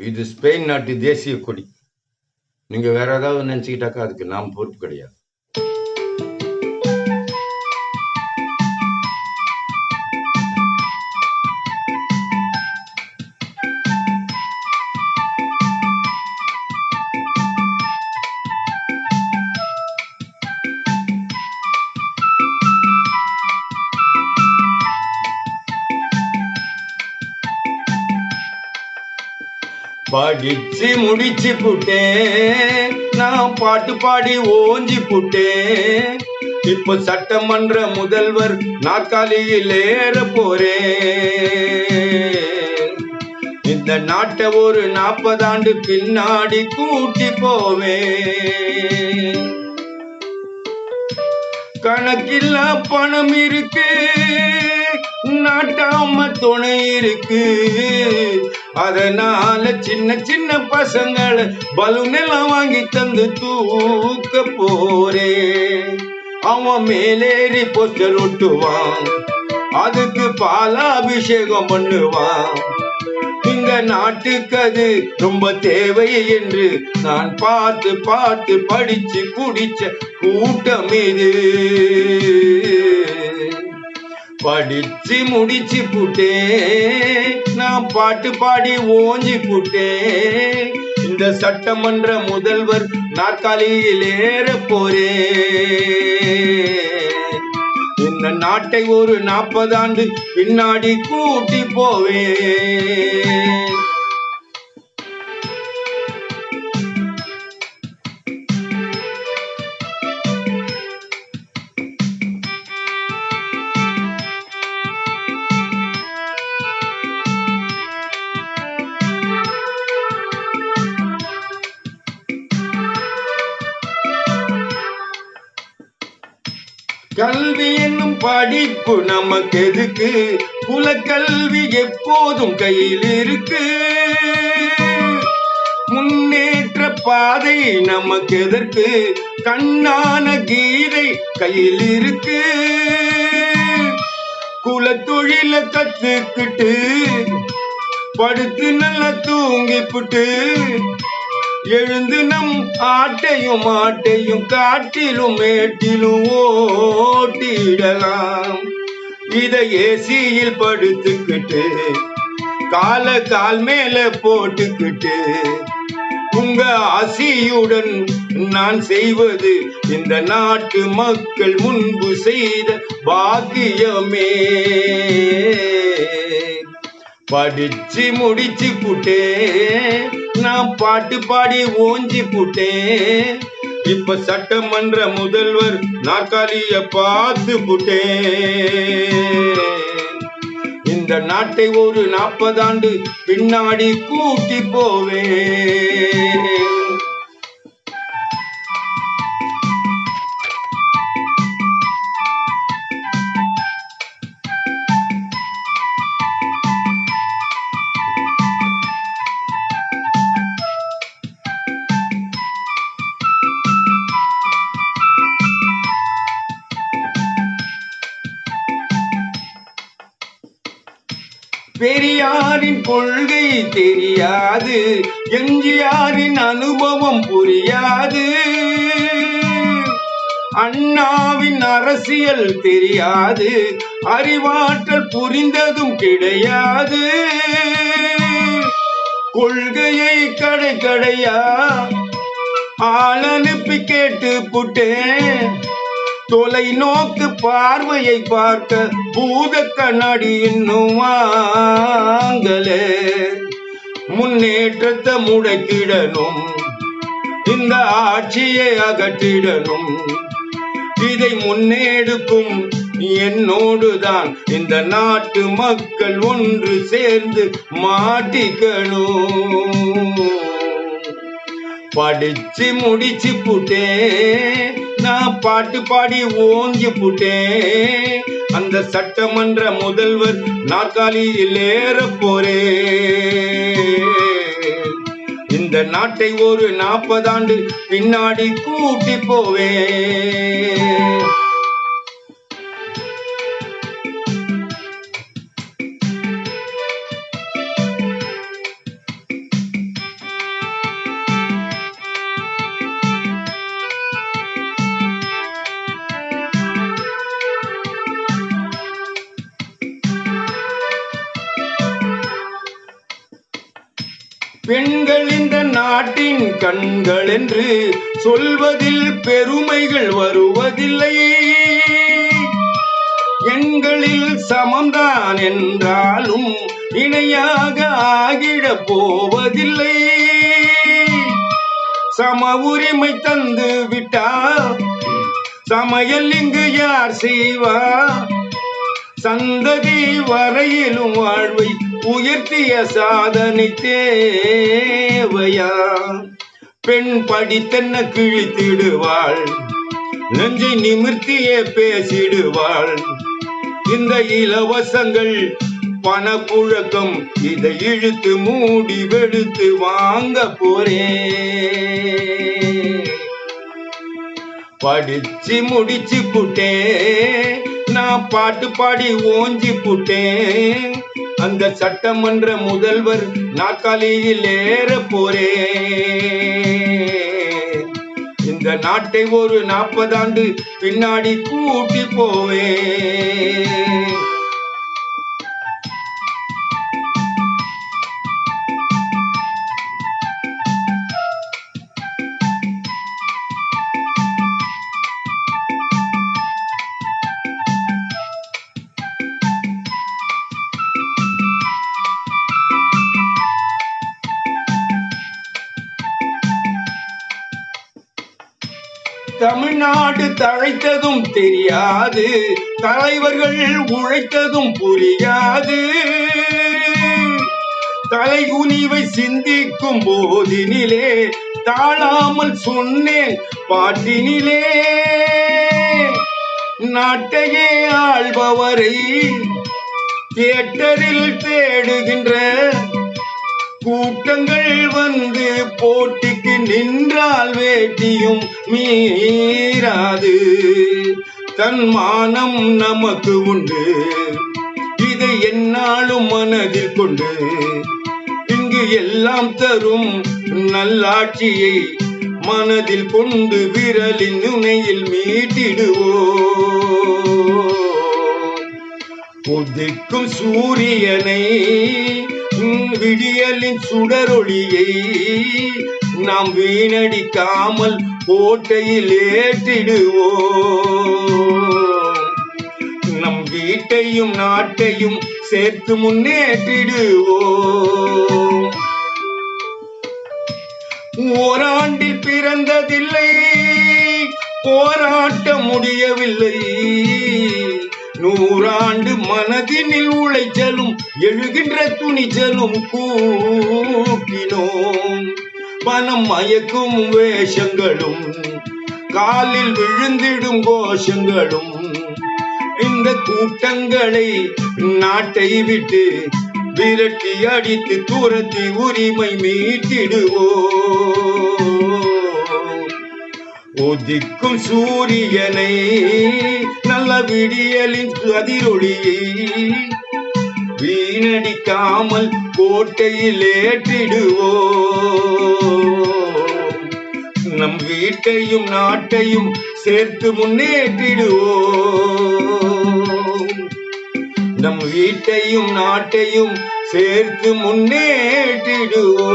இது ஸ்பெயின் நாட்டு தேசிய கொடி. நீங்கள் வேற ஏதாவது நினச்சிக்கிட்டாக்கா அதுக்கு நாம் பொறுப்பு கிடையாது. படிச்சு முடிச்சு புட்டேன். நான் பாட்டு பாடி ஓஞ்சி புட்டேன். இப்ப சட்டமன்ற முதல்வர் நாற்காலியில் ஏற போறேன். இந்த நாட்டை ஒரு நாற்பது ஆண்டு பின்னாடி கூட்டி போவேன். கணக்கில்ல பணம் இருக்கு நாட்டாம துணை இருக்கு. அதனால சின்ன சின்ன பசங்கள் பலூன் எல்லாம் வாங்கி தந்து தூக்க போறே. அவன் மேலேறி போஸ்டர் ஒட்டுவான். அதுக்கு பாலாபிஷேகம் பண்ணுவான். இந்த நாட்டுக்கு அது ரொம்ப தேவை என்று நான் பார்த்து பார்த்து படிச்சு குடிச்ச கூட்டம் இது. படிச்சு முடிச்சு புட்டே. நான் பாட்டு பாடி ஓஞ்சி புட்டே. இந்த சட்டமன்ற முதல்வர் நாற்காலியில் ஏற போறே. இந்த நாட்டை ஒரு நாற்பது ஆண்டு பின்னாடி கூட்டி போவேன் படிப்பு நமக்கு எதுக்கு? குலக்கல்வி எப்போதும் கையில் இருக்கு. முன்னேற்ற பாதை நமக்கு எதற்கு? கண்ணான கீதை கையில் இருக்கு. குலத்தொழில கத்துக்கிட்டு படுத்து நல்லா தூங்கிப்புட்டு எழுந்து நம் ஆட்டையும் ஆட்டையும் காட்டிலும் மேட்டிலும் ஓட்டிடலாம். இதை ஏசியில் படுத்துக்கிட்டு கால கால் மேல போட்டுக்கிட்டு உங்க ஆசியுடன் நான் செய்வது இந்த நாட்டு மக்கள் முன்பு செய்த பாக்கியமே. படிச்சு முடிச்சு புட்டேன். நான் பாட்டு பாடி ஓஞ்சி புட்டேன். இப்ப சட்டமன்ற முதல்வர் நாற்காலிய பார்த்து புட்டேன். இந்த நாட்டை ஒரு நாற்பதாண்டு பின்னாடி கூட்டி போவேன். பெரியாரின் கொள்கை தெரியாது எம்ஜிஆரின் அனுபவம் புரியாது. அண்ணாவின் அரசியல் தெரியாது அறிவாற்றல் புரிந்ததும் கிடையாது. கொள்கையை கடை கடையா ஆள் அனுப்பி கேட்டு புட்டேன். தொலைநோக்கு பார்வையை பார்க்க பூத கண்ணாடி இன்னும் வாங்கல. முன்னேற்றத்தை முடக்கிடணும். இந்த ஆட்சியை அகற்றிடணும். இதை முன்னெடுக்கும் என்னோடுதான் இந்த நாட்டு மக்கள் ஒன்று சேர்ந்து மாட்டிக்கணும். படிச்சு முடிச்சு புட்டேன் நான் பாட்டு பாடி ஓங்கி போட்டேன். அந்த சட்டமன்ற முதல்வர் நாற்காலியில் ஏற போரே இந்த நாட்டை ஒரு நாற்பதாண்டு பின்னாடி கூட்டி போவேன். பெண்கள் இந்த நாட்டின் கண்கள் என்று சொல்வதில் பெருமைகள் வருவதில்லை. எண்களில் சமம்தான் என்றாலும் இணையாக ஆகிட போவதில்லை. சம உரிமை தந்து விட்டா சமையல் இங்கு யார் செய்வா? சந்ததி வரையிலும் வாழ்வை உயர்த்திய சாதனை தேவையா? பெண் படித்தென்ன கிழித்திடுவாள்? நெஞ்சை நிமிர்த்தியே பேசிடுவாள். இந்த இலவசங்கள் பணப்புழக்கம் இதை இழுத்து மூடி வெடுத்து வாங்க போறேன் படிச்சு முடிச்சு புட்டேன் நான் பாட்டு பாடி ஓஞ்சி புட்டேன். அந்த சட்டமன்ற முதல்வர் நாற்காலியில் ஏற போரே இந்த நாட்டை ஒரு நாற்பதாண்டு பின்னாடி கூட்டி போவேன் தமிழ்நாடு தழைத்ததும் தெரியாது. தலைவர்கள் உழைத்ததும் புரியாது. தலைகுனிவை சிந்திக்கும் போதினிலே தாழாமல் சொன்னேன் பாட்டினிலே. நாட்டையே ஆள்பவரை தியேட்டரில் தேடுகின்ற கூட்டங்கள் வந்து போட்டிக்கு நின்றால் வேட்டியும் மீறாது. தன்மானம் நமக்கு உண்டு. இதை என்னாலும் மனதில் கொண்டு இங்கு எல்லாம் தரும் நல்லாட்சியை மனதில் கொண்டு விரலின் நுனையில் மீட்டிடுவோம். உதிக்கும் சூரியனை விடியலின் சுடரொளியை நாம் வீணடிக்காமல் கோட்டையில் ஏற்றிடுவோம். நம் வீட்டையும் நாட்டையும் சேர்த்து முன்னேற்றிடுவோம். ஓராண்டில் பிறந்ததில்லை போராட்ட முடியவில்லை. நூறாண்டு மனதினில் உழைச்சலும் எழுகின்ற துணிச்சலும் கூட்டினோம் பணம் மயக்கும் வேஷங்களும் காலில் விழுந்திடும் கோஷங்களும் இந்த கூட்டங்களை நாட்டை விட்டு விரட்டி அடித்து துரத்தி உரிமை மீட்டிடுவோம். உதிக்கும் சூரியனை நல்ல விடியலின் கதிரொளியை வீணடிக்காமல் கோட்டையில் ஏற்றிடுவோ நம் வீட்டையும் நாட்டையும் சேர்த்து முன்னேற்றிடுவோ நம் வீட்டையும் நாட்டையும் சேர்த்து முன்னேற்றிடுவோ